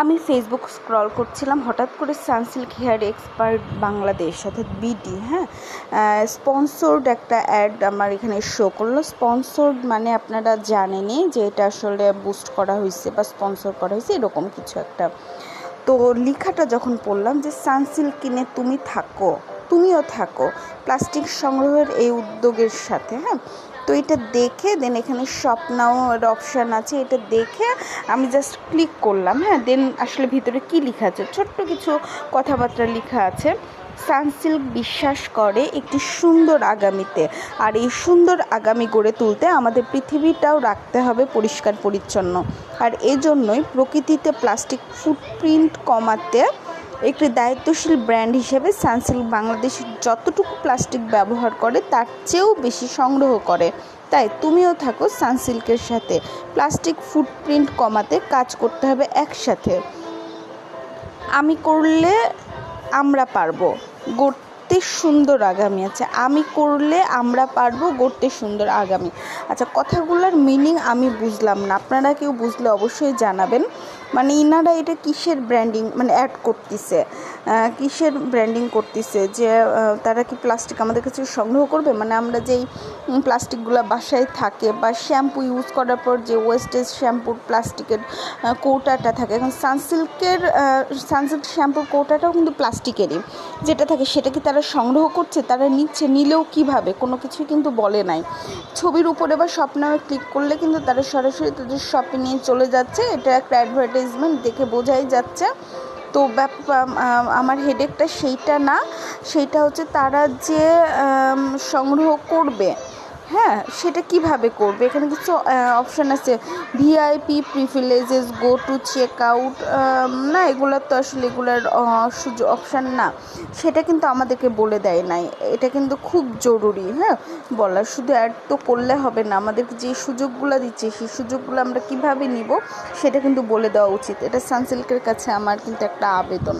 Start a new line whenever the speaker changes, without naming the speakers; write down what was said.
আমি Facebook scroll করছিলাম, হঠাৎ করে সানসিল্ক হেয়ার এক্সপার্ট বাংলাদেশ অর্থাৎ বিডি হ্যাঁ? স্পন্সর্ড একটা অ্যাড আমার এখানে শো করল। স্পন্সর্ড মানে আপনারা জানেনই যে এটা আসলে বুস্ট করা হয়েছে বা স্পন্সর করা হয়েছে, এরকম কিছু একটা। তো লেখাটা যখন পড়লাম যে সানসিল্ক কিনে তুমি থাকো, তুমিও থাকো, প্লাস্টিক সংগ্রহের এই উদ্যোগের সাথে হ্যাঁ? তো এটা দেখে দেন এখানে শপ নাও এর অপশান আছে, এটা দেখে আমি জাস্ট ক্লিক করলাম হ্যাঁ? দেন আসলে ভিতরে কী লেখা আছে? ছোট্ট কিছু কথাবার্তা লেখা আছে। সানসিল্ক বিশ্বাস করে একটি সুন্দর আগামীতে। আর এই সুন্দর আগামী গড়ে তুলতে আমাদের পৃথিবীটাও রাখতে হবে পরিষ্কার পরিচ্ছন্ন। আর এজন্যই প্রকৃতিতে প্লাস্টিক ফুটপ্রিন্ট কমাতে একটি দায়িত্বশীল ব্র্যান্ড হিসেবে সানসিল্ক বাংলাদেশ যতটুকু প্লাস্টিক ব্যবহার করে, তার চেয়েও বেশি সংগ্রহ করে। তাই তুমিও থাকো সানসিল্কের সাথে। প্লাস্টিক ফুটপ্রিন্ট কমাতে কাজ করতে হবে একসাথে। আমি করলে আমরা পারব। গড়তে সুন্দর আগামী। আছে আমি করলে আমরা পারব গড়তে সুন্দর আগামী। আচ্ছা কথাগুলোর মিনিং আমি বুঝলাম না। আপনারা কেউ বুঝলে অবশ্যই জানাবেন। মানে ইনারা এটা কিসের ব্র্যান্ডিং মানে অ্যাড করতেছে। কিসের ব্র্যান্ডিং করতেছে? যে তারা কি প্লাস্টিক আমাদের কাছে সংগ্রহ করবে? মানে আমরা যেই প্লাস্টিকগুলো বাসায় থাকে বা শ্যাম্পু ইউজ করার পর যে ওয়েস্টেজ শ্যাম্পুর প্লাস্টিকের কৌটাটা থাকে, এখন সানসিল্কের সানসিল্ক শ্যাম্পুর কৌটাটাও কিন্তু প্লাস্টিকেরই যেটা থাকে সেটা কি তারা সংগ্রহ করছে? তারা নিচ্ছে, নিলেও কীভাবে? কোনো কিছুই কিন্তু বলে নাই। ছবির উপরে বা স্বপ্নামে ক্লিক করলে কিন্তু তারা সরাসরি তাদের শপে নিয়ে চলে যাচ্ছে। এটা একটা অ্যাডভার্টাইজমেন্ট দেখে বোঝাই যাচ্ছে। তো আমার হেডেকটা সেইটা না সেইটা হচ্ছে তারা যে সংগ্রহ করবে। হ্যাঁ সেটা কীভাবে করবে? এখানে কিছু অপশান আছে। VIP privileges go to check out না এগুলোর তো আসলে এগুলোর সুযোগ অপশান না। সেটা কিন্তু আমাদেরকে বলে দেয় নাই। এটা কিন্তু খুব জরুরি হ্যাঁ? বলার শুধু অ্যাড তো করলে হবে না। আমাদেরকে যে সুযোগগুলো দিচ্ছে, সেই সুযোগগুলো আমরা কীভাবে নিব, সেটা কিন্তু বলে দেওয়া উচিত। এটা সানসিল্কের কাছে আমার কিন্তু একটা আবেদন।